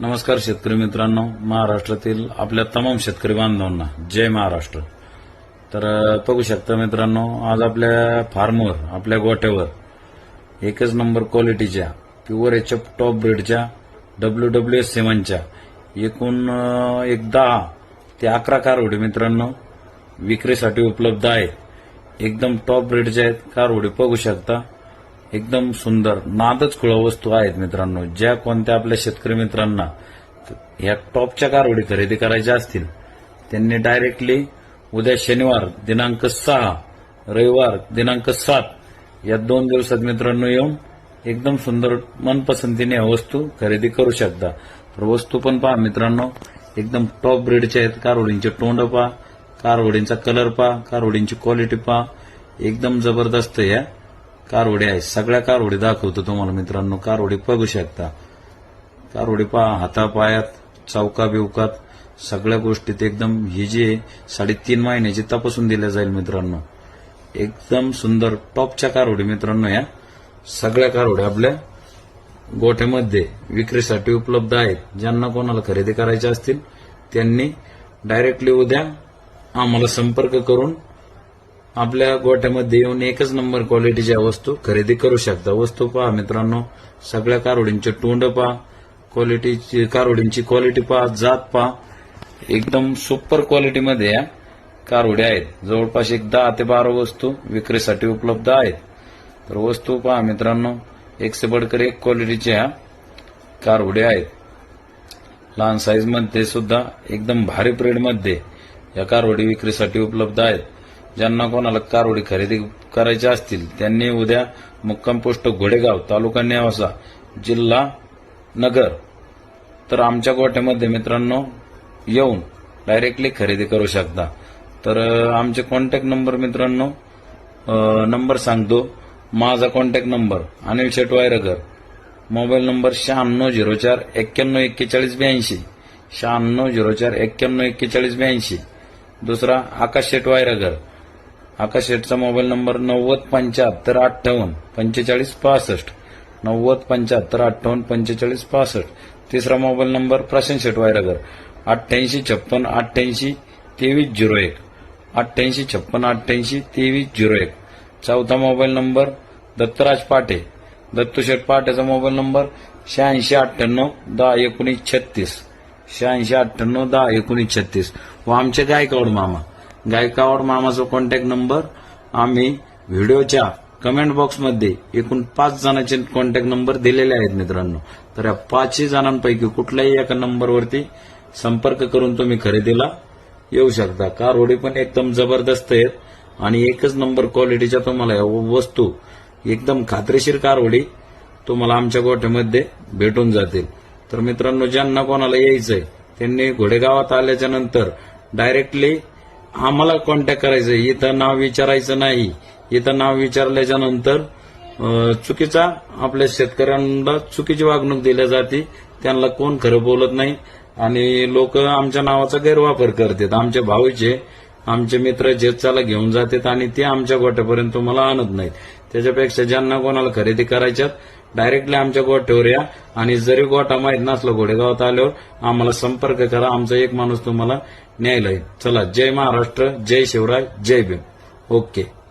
नमस्कार शेतकरी मित्रांनो. महाराष्ट्रातील आपल्या तमाम शेतकरी बांधवांना जय महाराष्ट्र. तर बघू शकता मित्रांनो आज आपल्या फार्मवर आपल्या गोट्यावर एकच नंबर क्वालिटीच्या प्युअर एच एफ टॉप ब्रेडच्या डब्ल्यू डब्ल्यू एस सेवनच्या एकूण एक दहा ते अकरा कारवडी मित्रांनो विक्रीसाठी उपलब्ध आहेत. एकदम टॉप ब्रेडच्या आहेत. कारवडी बघू शकता. एकदम सुंदर नादच खुळा वस्तू आहेत मित्रांनो. ज्या कोणत्या आपल्या शेतकरी मित्रांना या टॉपच्या कारवडी खरेदी करायच्या असतील त्यांनी डायरेक्टली उद्या शनिवार दिनांक सहा रविवार दिनांक सात या दोन दिवसात मित्रांनो येऊन एकदम सुंदर मनपसंतीने या वस्तू खरेदी करू शकता. तर वस्तू पण पहा मित्रांनो एकदम टॉप ब्रेडच्या आहेत. कारवडींचे तोंड पहा कारवडींचा कलर पहा कारवडींची क्वालिटी पहा. एकदम जबरदस्त या कारवडी आहे. सगळ्या कारवडी दाखवतो तुम्हाला मित्रांनो. कारवडी बघू शकता. कारवडी पहा हातापायात चौका बिवकात सगळ्या गोष्टीत एकदम ही जी आहे, साडेतीन महिन्याची तपासून दिल्या जाईल मित्रांनो. एकदम सुंदर टॉपच्या कारवडी मित्रांनो या. सगळ्या कारवड्या आपल्या गोठ्यामध्ये विक्रीसाठी उपलब्ध आहेत. ज्यांना कोणाला खरेदी करायच्या असतील त्यांनी डायरेक्टली उद्या आम्हाला संपर्क करून आपल्या गोठ्यामध्ये येऊन एकच नंबर क्वालिटीच्या वस्तू खरेदी करू शकता. वस्तू पहा मित्रांनो सगळ्या कारवडींचे तोंड पहा क्वालिटीची कारवडींची क्वालिटी पहा जात पहा. एकदम सुपर क्वालिटीमध्ये या कारोडे आहेत. जवळपास एक दहा ते बारा वस्तू विक्रीसाठी उपलब्ध आहेत. तर वस्तू पहा मित्रांनो एक से बडकर एक क्वालिटीच्या कारोडे आहेत. लहान साईजमध्ये सुद्धा एकदम भारी प्रेडमध्ये या कारवडी विक्रीसाठी उपलब्ध आहेत. ज्यांना कोणाला कारोडी खरेदी करायच्या असतील त्यांनी उद्या मुक्काम पोस्ट घोडेगाव तालुका नेवासा जिल्हा नगर. तर आमच्या गोठ्यामध्ये मित्रांनो येऊन डायरेक्टली खरेदी करू शकता. तर आमचे कॉन्टॅक्ट नंबर मित्रांनो नंबर सांगतो. माझा contact number Anil Shet Wayargar. Mobile number शहाण्णव झिरो चार एक्क्याण्णव एक्केचाळीस ब्याऐंशी. शहाण्णव झिरो चार एक्क्याण्णव एक्केचाळीस ब्याऐंशी. दुसरा आकाश शेट वायरगर. आकाश शेटचा मोबाईल नंबर नव्वद पंच्याहत्तर अठ्ठावन्न पंचेचाळीस पासष्ट. नव्वद पंच्याहत्तर अठ्ठावन्न पंचेचाळीस पासष्ट. तिसरा मोबाईल नंबर प्रशांत शेट वायरगर. अठ्ठ्याऐंशी छप्पन अठ्ठ्याऐंशी तेवीस झिरो एक. अठ्ठ्याऐंशी छप्पन अठ्ठ्याऐंशी तेवीस झिरो एक. चौथा मोबाईल नंबर दत्तराज पाटे दत्तूशेठ पाटेचा मोबाईल नंबर शहाऐंशी अठ्ठ्याण्णव दहा एकोणीस छत्तीस. शहाऐंशी अठ्ठ्याण्णव दहा एकोणीस छत्तीस. व आमचे गायकवाड मामा. गायकावाड मामाचा कॉन्टॅक्ट नंबर आम्ही व्हिडिओच्या कमेंट बॉक्समध्ये एकूण पाच जणांचे कॉन्टॅक्ट नंबर दिलेले आहेत मित्रांनो. तर या पाचही जणांपैकी कुठल्याही एका नंबरवरती संपर्क करून तुम्ही खरेदीला येऊ शकता. कार होडी पण एकदम जबरदस्त आहेत आणि एकच नंबर क्वालिटीच्या तुम्हाला या वस्तू एकदम खात्रीशीर कार होडी तुम्हाला आमच्या गोठ्यामध्ये भेटून जातील. तर मित्रांनो ज्यांना कोणाला यायचंय त्यांनी घोडेगावात आल्याच्यानंतर डायरेक्टली आम्हाला कॉन्टॅक्ट करायचं इथं नाव विचारायचं नाही. इथं नाव विचारल्याच्या नंतर चुकीचा आपल्या शेतकऱ्यांना चुकीची वागणूक दिल्या जाते. त्यांना कोण खरं बोलत नाही. आणि लोक आमच्या नावाचा गैरवापर करतात. आमचे भाऊचे आमचे मित्र जे चला घेऊन जातात आणि ते आमच्या गोट्यापर्यंत तुम्हाला आणत नाहीत. त्याच्यापेक्षा ज्यांना कोणाला खरेदी करायच्यात डायरेक्टली आमच्या गोठ्यावर या. आणि जरी गोठा माहीत नसला घोडेगावात आल्यावर आम्हाला संपर्क करा. आमचा एक माणूस तुम्हाला न्यायला येईल चला जय महाराष्ट्र जय शिवराय जय भीम. ओके